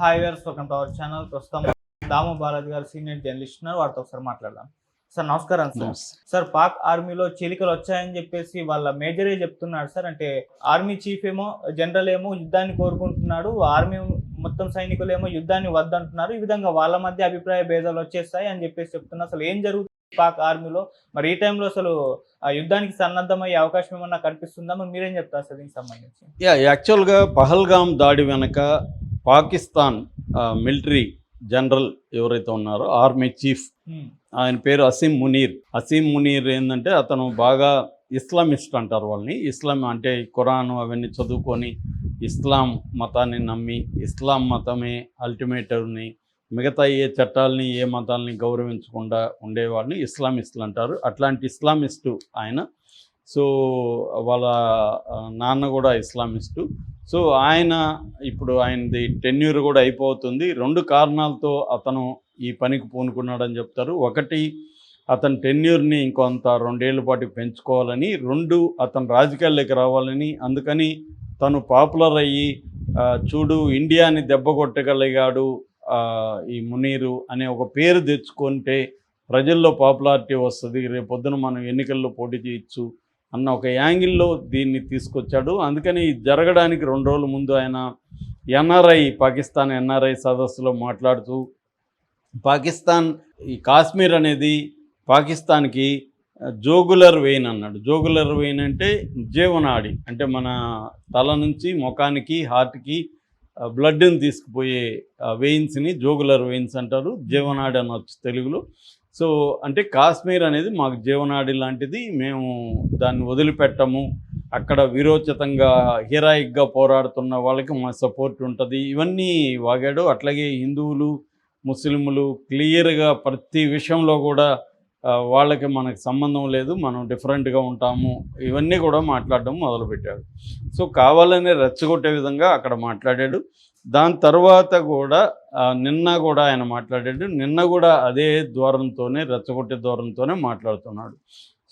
Hi viewers welcome to our channel. ప్రస్తుతం దాము బాలాజీ గారు senior journalist ఉన్నారు. వారితో ఒకసారి మాట్లాడదాం. సార్ నమస్కారం సార్. సార్ పాక్ ఆర్మీలో చీలికలు వచ్చాయని చెప్పేసి వాళ్ళ మేజరే చెప్తున్నాడు సార్. అంటే ఆర్మీ చీఫ్ ఏమో జనరల్ ఏమో యుద్ధాన్ని కోరుకుంటున్నాడు. ఆర్మీ మొత్తం సైనికులు ఏమో యుద్ధాన్ని వద్దంటున్నారు. ఈ విధంగా వాళ్ళ మధ్య అభిప్రాయ భేదాలు వచ్చేస్తాయి అని చెప్పేసి చెప్తున్నారు అసలు ఏం జరుగుతుంది పాక్ ఆర్మీలో? మరి ఈ టైంలో అసలు యుద్ధానికి సన్నద్ధమయ్యే అవకాశం ఏమన్నా కనిపిస్తుందా? మరి మీరేం చెప్తారు సార్ దీనికి సంబంధించి? యా యాక్చువల్గా పహల్గామ్ దాడి వెనక పాకిస్తాన్ మిలిటరీ జనరల్ ఎవరైతే ఉన్నారో ఆర్మీ చీఫ్ హ్మ్. ఆయన పేరు అసీం మునీర్. అసీం మునీర్ ఏంటంటే అతను బాగా ఇస్లామిస్ట్ అంటారు వాళ్ళని. ఇస్లాం అంటే ఖురాన్ అవన్నీ చదువుకొని ఇస్లాం మతాన్ని నమ్మి ఇస్లాం మతమే అల్టిమేటర్ని మిగతా ఏ చట్టాలని ఏ మతాలని గౌరవించకుండా ఉండేవాడిని ఇస్లామిస్టులు అంటారు. అట్లాంటి ఇస్లామిస్టు ఆయన సో వాళ్ళ నాన్న కూడా ఇస్లామిస్టు. సో ఆయన ఇప్పుడు ఆయనది టెన్యూర్ కూడా అయిపోతుంది. రెండు కారణాలతో అతను ఈ పనికి పూనుకున్నాడని చెప్తారు. ఒకటి అతని టెన్యూర్ని ఇంకొంత రెండేళ్ళ పాటు పెంచుకోవాలని రెండు అతను రాజకీయాల్లోకి రావాలని అందుకని తను పాపులర్ అయ్యి చూడు ఇండియాని దెబ్బ కొట్టగలిగాడు ఈ మునీరు అనే ఒక పేరు తెచ్చుకుంటే ప్రజల్లో పాపులారిటీ వస్తుంది. రేపొద్దున మనం ఎన్నికల్లో పోటీ చేయొచ్చు. అన్న ఒక యాంగిల్లో దీన్ని తీసుకొచ్చాడు. అందుకని జరగడానికి రెండు రోజుల ముందు ఆయన ఎన్ఆర్ఐ పాకిస్తాన్ ఎన్ఆర్ఐ సదస్సులో మాట్లాడుతూ పాకిస్తాన్ ఈ కాశ్మీర్ అనేది పాకిస్తాన్కి జోగులర్ వెయిన్ అన్నాడు. జోగులర్ వెయిన్ అంటే జీవనాడి అంటే మన తల నుంచి ముఖానికి హార్ట్కి బ్లడ్ని తీసుకుపోయే వెయిన్స్ని జోగులర్ వెయిన్స్ అంటారు. జీవనాడి అనొచ్చు తెలుగులో. సో అంటే కాశ్మీర్ అనేది మాకు జీవనాడి లాంటిది. మేము దాన్ని వదిలిపెట్టము. అక్కడ విరోచితంగా హీరాయిక్గా పోరాడుతున్న వాళ్ళకి మా సపోర్ట్ ఉంటుంది. ఇవన్నీ వాగాడు. అట్లాగే హిందువులు ముస్లింలు క్లియర్గా ప్రతి విషయంలో కూడా వాళ్ళకి మనకు సంబంధం లేదు. మనం డిఫరెంట్గా ఉంటాము. ఇవన్నీ కూడా మాట్లాడడం మొదలుపెట్టాడు. సో కావాలనే రెచ్చగొట్టే విధంగా అక్కడ మాట్లాడాడు. దాని తర్వాత కూడా నిన్న కూడా ఆయన మాట్లాడాడు. నిన్న కూడా అదే ద్వారంతోనే రెచ్చగొట్టే ద్వారంతోనే మాట్లాడుతున్నాడు.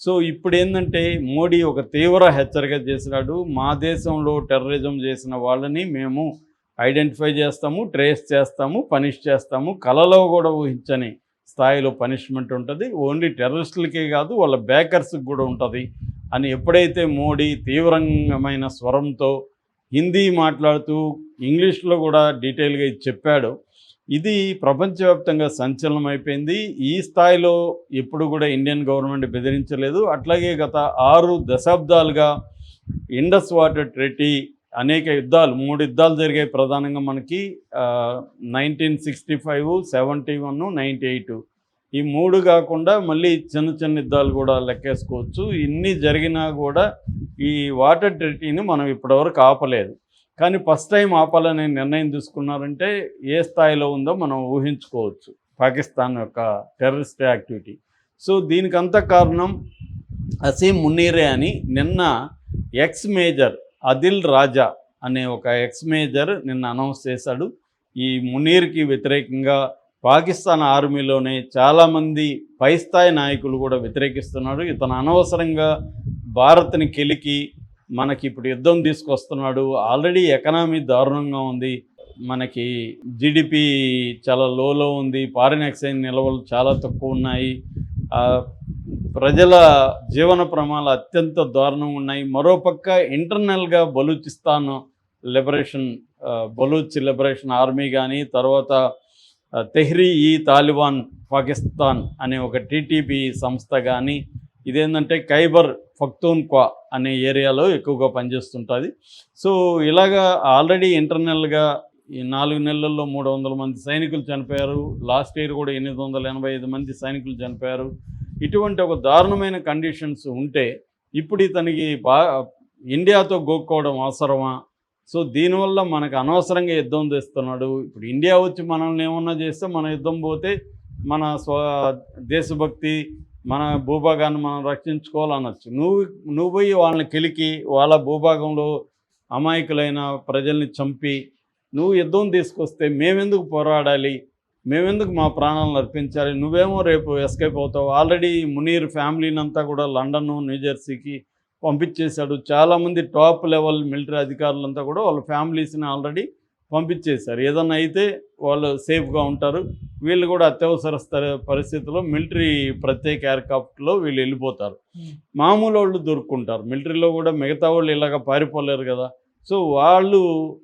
సో ఇప్పుడు ఏంటంటే మోడీ ఒక తీవ్ర హెచ్చరిక చేసినాడు. మా దేశంలో టెర్రరిజం చేసిన వాళ్ళని మేము ఐడెంటిఫై చేస్తాము ట్రేస్ చేస్తాము పనిష్ చేస్తాము. కలలో కూడా ఊహించని స్థాయిలో పనిష్మెంట్ ఉంటుంది. ఓన్లీ టెర్రరిస్టులకే కాదు వాళ్ళ బ్యాకర్స్కి కూడా ఉంటుంది. అని ఎప్పుడైతే మోడీ తీవ్రమైన స్వరంతో హిందీ మాట్లాడుతూ ఇంగ్లీష్లో కూడా డీటెయిల్గా ఇది ఇది ప్రపంచవ్యాప్తంగా సంచలనం అయిపోయింది ఈ స్థాయిలో ఎప్పుడు కూడా ఇండియన్ గవర్నమెంట్ బెదిరించలేదు. అట్లాగే గత ఆరు దశాబ్దాలుగా ఇండస్ వాటర్ ట్రెటీ అనేక యుద్ధాలు మూడు యుద్ధాలు జరిగాయి ప్రధానంగా మనకి nineteen sixty five seventy one ninety eight. ఈ మూడు కాకుండా మళ్ళీ చిన్న చిన్న యుద్ధాలు కూడా లెక్కేసుకోవచ్చు. ఇన్ని జరిగినా కూడా ఈ వాటర్ ట్రీటీని మనం ఇప్పటివరకు ఆపలేదు. కానీ ఫస్ట్ టైం ఆపాలనే నిర్ణయం తీసుకున్నారంటే ఏ స్థాయిలో ఉందో మనం ఊహించుకోవచ్చు. పాకిస్తాన్ యొక్క టెర్రరిస్ట్ యాక్టివిటీ. సో దీనికంత కారణం అసీం మున్నీరే అని నిన్న ఎక్స్ మేజర్ అదిల్ రాజా అనే ఒక ఎక్స్ మేజర్ నిన్న అనౌన్స్ చేశాడు. ఈ మునీర్కి వ్యతిరేకంగా పాకిస్తాన్ ఆర్మీలోనే చాలామంది పై స్థాయి నాయకులు కూడా వ్యతిరేకిస్తున్నాడు ఇతను అనవసరంగా భారత్ని కెలికి మనకి ఇప్పుడు యుద్ధం తీసుకొస్తున్నాడు. ఆల్రెడీ ఎకనామీ దారుణంగా ఉంది. మనకి జిడిపి చాలా లోలో ఉంది. ఫారిన్ ఎక్స్చేంజ్ నిల్వలు చాలా తక్కువ ఉన్నాయి. ప్రజల జీవన ప్రమాణాలు అత్యంత దారుణంగా ఉన్నాయి. మరోపక్క ఇంటర్నల్గా Balochistan liberation Baloch liberation army కానీ తర్వాత తెహ్రీ ఈ తాలిబాన్ పాకిస్తాన్ అనే ఒక టీటీపీ సంస్థ కానీ ఇదేంటంటే ఖైబర్ ఫక్తూన్క్వా అనే ఏరియాలో ఎక్కువగా పనిచేస్తుంటుంది. సో ఇలాగా ఆల్రెడీ ఇంటర్నల్గా ఈ నాలుగు నెలల్లో మూడు వందల మంది సైనికులు చనిపోయారు. లాస్ట్ ఇయర్ కూడా ఎనిమిది వందల ఎనభై ఐదు మంది సైనికులు చనిపోయారు. ఇటువంటి ఒక దారుణమైన కండిషన్స్ ఉంటే ఇప్పుడు ఇతనికి బా ఇండియాతో గోక్కోవడం అవసరమా? సో దీనివల్ల మనకు అనవసరంగా యుద్ధం తెస్తున్నాడు ఇప్పుడు ఇండియా వచ్చి మనల్ని ఏమన్నా చేస్తే మన యుద్ధం పోతే మన స్వ దేశభక్తి మన భూభాగాన్ని మనం రక్షించుకోవాలనొచ్చు. నువ్వు నువ్వు పోయి వాళ్ళని కెలికి వాళ్ళ భూభాగంలో అమాయకులైన ప్రజల్ని చంపి నువ్వు యుద్ధం తీసుకొస్తే మేమెందుకు పోరాడాలి? మేమెందుకు మా ప్రాణాలను అర్పించాలి? నువ్వేమో రేపు ఎస్కేప్ అవుతావు. ఆల్రెడీ మునీర్ ఫ్యామిలీని అంతా కూడా లండన్ న్యూజెర్సీకి పంపించేశాడు. చాలామంది టాప్ లెవెల్ మిలిటరీ అధికారులంతా కూడా వాళ్ళ ఫ్యామిలీస్ని ఆల్రెడీ పంపించేశారు. ఏదన్నా అయితే వాళ్ళు సేఫ్గా ఉంటారు. వీళ్ళు కూడా అత్యవసర స్థ- పరిస్థితుల్లో మిలిటరీ ప్రత్యేక ఎయిర్క్రాఫ్ట్లో వీళ్ళు వెళ్ళిపోతారు. మామూలు వాళ్ళు దొరుకుంటారు. మిలిటరీలో కూడా మిగతా వాళ్ళు ఇలాగ పారిపోలేరు కదా. సో వాళ్ళు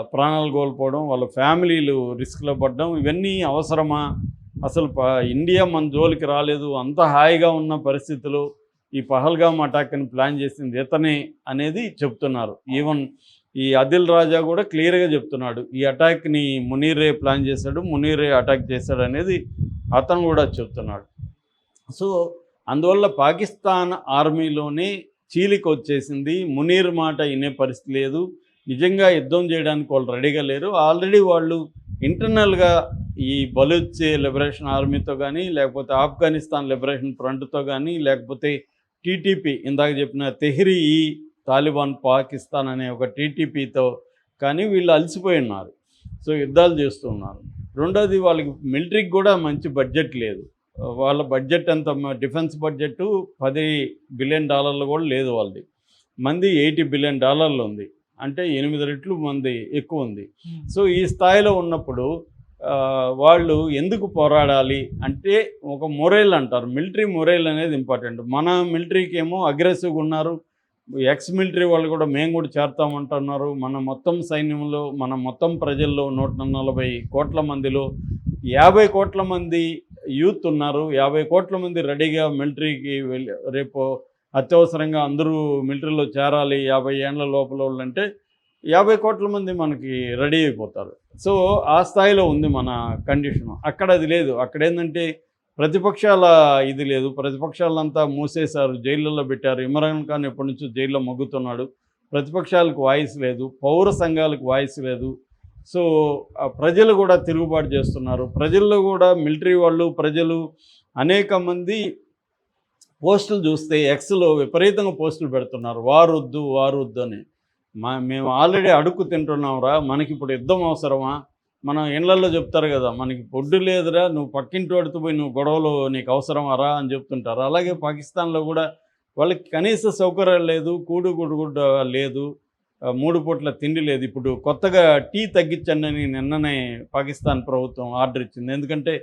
ప్రాణాలు కోల్పోవడం వాళ్ళ ఫ్యామిలీలు రిస్క్లో పడడం ఇవన్నీ అవసరమా? అసలు ఇండియా మన జోలికి రాలేదు. అంత హాయిగా ఉన్న పరిస్థితులు ఈ పహల్గామ్ అటాక్ని ప్లాన్ చేసింది ఇతనే అనేది చెప్తున్నారు. ఈవెన్ ఈ అదిల్ రాజా కూడా క్లియర్గా చెప్తున్నాడు ఈ అటాక్ని మునీరే ప్లాన్ చేశాడు మునీరే అటాక్ చేశాడు అనేది అతను కూడా చెప్తున్నాడు. సో అందువల్ల పాకిస్తాన్ ఆర్మీలోనే చీలిక వచ్చేసింది మునీర్ మాట వినే పరిస్థితి లేదు. నిజంగా యుద్ధం చేయడానికి వాళ్ళు రెడీగా లేరు. ఆల్రెడీ వాళ్ళు ఇంటర్నల్గా ఈ బలూచ్ లిబరేషన్ ఆర్మీతో కానీ లేకపోతే ఆఫ్ఘనిస్తాన్ లిబరేషన్ ఫ్రంట్తో కానీ లేకపోతే టీటీపీ ఇందాక చెప్పిన తెహ్రీ తాలిబాన్ పాకిస్తాన్ అనే ఒక టీటీపీతో కానీ వీళ్ళు అలసిపోయి ఉన్నారు సో యుద్ధాలు చేస్తున్నారు. రెండోది వాళ్ళకి మిలిటరీకి కూడా మంచి బడ్జెట్ లేదు. వాళ్ళ బడ్జెట్ ఎంత? డిఫెన్స్ బడ్జెట్ పది బిలియన్ డాలర్లు కూడా లేదు వాళ్ళది. మంది ఎయిటీ బిలియన్ డాలర్లు ఉంది. అంటే ఎనిమిది రెట్లు మంది ఎక్కువ ఉంది. సో ఈ స్థాయిలో ఉన్నప్పుడు వాళ్ళు ఎందుకు పోరాడాలి అంటే ఒక మొరైల్ అంటారు. మిలిటరీ మొరైల్ అనేది ఇంపార్టెంట్. మన మిలిటరీకి ఏమో అగ్రెసివ్గా ఉన్నారు. ఎక్స్ మిలిటరీ వాళ్ళు కూడా మేము కూడా చేరుతామంటున్నారు. మన మొత్తం సైన్యంలో మన మొత్తం ప్రజల్లో నూట నలభై కోట్ల మందిలో యాభై కోట్ల మంది యూత్ ఉన్నారు. యాభై కోట్ల మంది రెడీగా మిలిటరీకి వెళ్ళి రేపు అత్యవసరంగా అందరూ మిలిటరీలో చేరాలి. యాభై ఏండ్ల లోపల వాళ్ళంటే యాభై కోట్ల మంది మనకి రెడీ అయిపోతారు. సో ఆ స్థాయిలో ఉంది మన కండిషన్. అక్కడ అది లేదు. అక్కడ ఏంటంటే ప్రతిపక్షాల ఇది లేదు. ప్రతిపక్షాలంతా మూసేశారు. జైళ్ళల్లో పెట్టారు. ఇమ్రాన్ ఖాన్ ఎప్పటి నుంచో జైల్లో మగ్గుతున్నాడు. ప్రతిపక్షాలకు వాయిస్ లేదు. పౌర సంఘాలకు వాయిస్ లేదు. సో ప్రజలు కూడా తిరుగుబాటు చేస్తున్నారు. ప్రజల్లో కూడా మిలిటరీ వాళ్ళు ప్రజలు అనేక మంది పోస్టులు చూస్తే ఎక్స్లో విపరీతంగా పోస్టులు పెడుతున్నారు. వారు వద్దు వారు వద్దు అని. మా మేము ఆల్రెడీ అడుక్కు తింటున్నాంరా మనకి ఇప్పుడు యుద్ధం అవసరమా? మనం ఇళ్ళలో చెప్తారు కదా మనకి పొడ్డు లేదురా నువ్వు పక్కింటి వాడితో పోయి నువ్వు గొడవలు నీకు అవసరమారా అని చెప్తుంటారు. అలాగే పాకిస్తాన్లో కూడా వాళ్ళకి కనీస సౌకర్యాలు లేదు కూడు గుడుగుడ్డ లేదు మూడు పూట్ల తిండి లేదు. ఇప్పుడు కొత్తగా టీ తగ్గించండి అని నిన్ననే పాకిస్తాన్ ప్రభుత్వం ఆర్డర్ ఇచ్చింది. ఎందుకంటే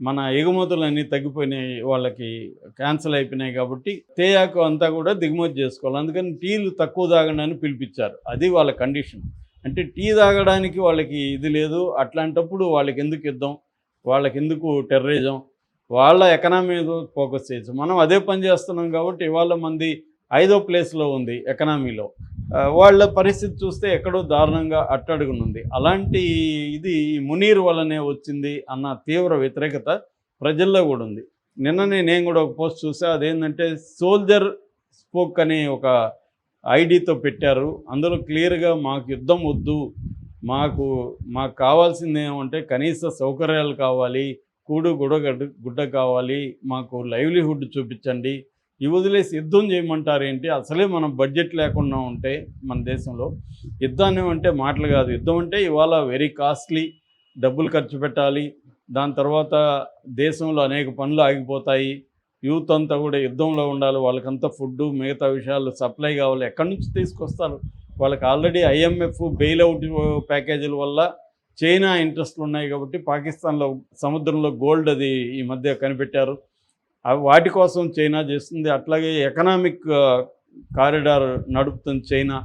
మన ఎగుమతులన్నీ తగ్గిపోయినాయి వాళ్ళకి క్యాన్సిల్ అయిపోయినాయి కాబట్టి తేయాకు అంతా కూడా దిగుమతి చేసుకోవాలి. అందుకని టీలు తక్కువ తాగండి అని పిలిపించారు. అది వాళ్ళ కండిషన్ అంటే టీ తాగడానికి వాళ్ళకి ఇది లేదు. అట్లాంటప్పుడు వాళ్ళకి ఎందుకు యుద్ధం? వాళ్ళకి ఎందుకు టెర్రరిజం వాళ్ళ ఎకనామీ ఫోకస్ చేయొచ్చు. మనం అదే పని చేస్తున్నాం కాబట్టి ఇవాళ మంది ఐదో ప్లేస్లో ఉంది ఎకనామీలో వాళ్ళ పరిస్థితి చూస్తే ఎక్కడో దారుణంగా అట్టడుగునుంది. అలాంటి ఇది మునీర్ వల్లనే వచ్చింది అన్న తీవ్ర వ్యతిరేకత ప్రజల్లో కూడా ఉంది. నిన్ననే నేను కూడా ఒక పోస్ట్ చూసా అదేంటంటే సోల్జర్ స్పోక్ అనే ఒక ఐడితో పెట్టారు. అందులో క్లియర్గా మాకు యుద్ధం వద్దు మాకు మాకు కావాల్సింది ఏమంటే కనీస సౌకర్యాలు కావాలి కూడు గుడ గుడ్డ కావాలి మాకు లైవ్లీహుడ్ చూపించండి ఈ వదిలేసి యుద్ధం చేయమంటారు ఏంటి? అసలే మనం బడ్జెట్ లేకుండా ఉంటే మన దేశంలో యుద్ధాన్ని అంటే మాటలు కాదు. యుద్ధం అంటే ఇవాళ వెరీ కాస్ట్లీ డబ్బులు ఖర్చు పెట్టాలి. దాని తర్వాత దేశంలో అనేక పనులు ఆగిపోతాయి. యూత్ అంతా కూడా యుద్ధంలో ఉండాలి. వాళ్ళకంతా ఫుడ్ మిగతా విషయాలు సప్లై కావాలి. ఎక్కడి నుంచి తీసుకొస్తారు? వాళ్ళకి ఆల్రెడీ ఐఎంఎఫ్ బెయిల్అవుట్ ప్యాకేజీల వల్ల చైనా ఇంట్రెస్ట్లు ఉన్నాయి కాబట్టి పాకిస్తాన్లో సముద్రంలో గోల్డ్ అది ఈ మధ్య కనిపెట్టారు. వాటి కోసం చైనా చేస్తుంది. అట్లాగే ఎకనామిక్ కారిడార్ నడుపుతుంది చైనా.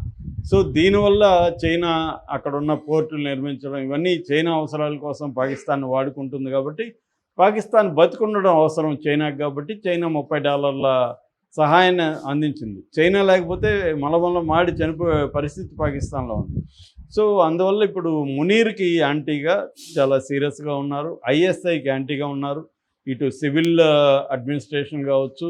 సో దీనివల్ల చైనా అక్కడ ఉన్న పోర్టులు నిర్మించడం ఇవన్నీ చైనా అవసరాల కోసం పాకిస్తాన్ వాడుకుంటుంది కాబట్టి పాకిస్తాన్ బతుకుండడం అవసరం చైనాకి కాబట్టి చైనా ముప్పై డాలర్ల సహాయాన్ని అందించింది. చైనా లేకపోతే మలమల మాడి చనిపోయే పరిస్థితి పాకిస్తాన్లో ఉంది. సో అందువల్ల ఇప్పుడు మునీర్కి యాంటీగా చాలా సీరియస్గా ఉన్నారు. ఐఎస్ఐకి యాంటీగా ఉన్నారు. ఇటు సివిల్ అడ్మినిస్ట్రేషన్ కావచ్చు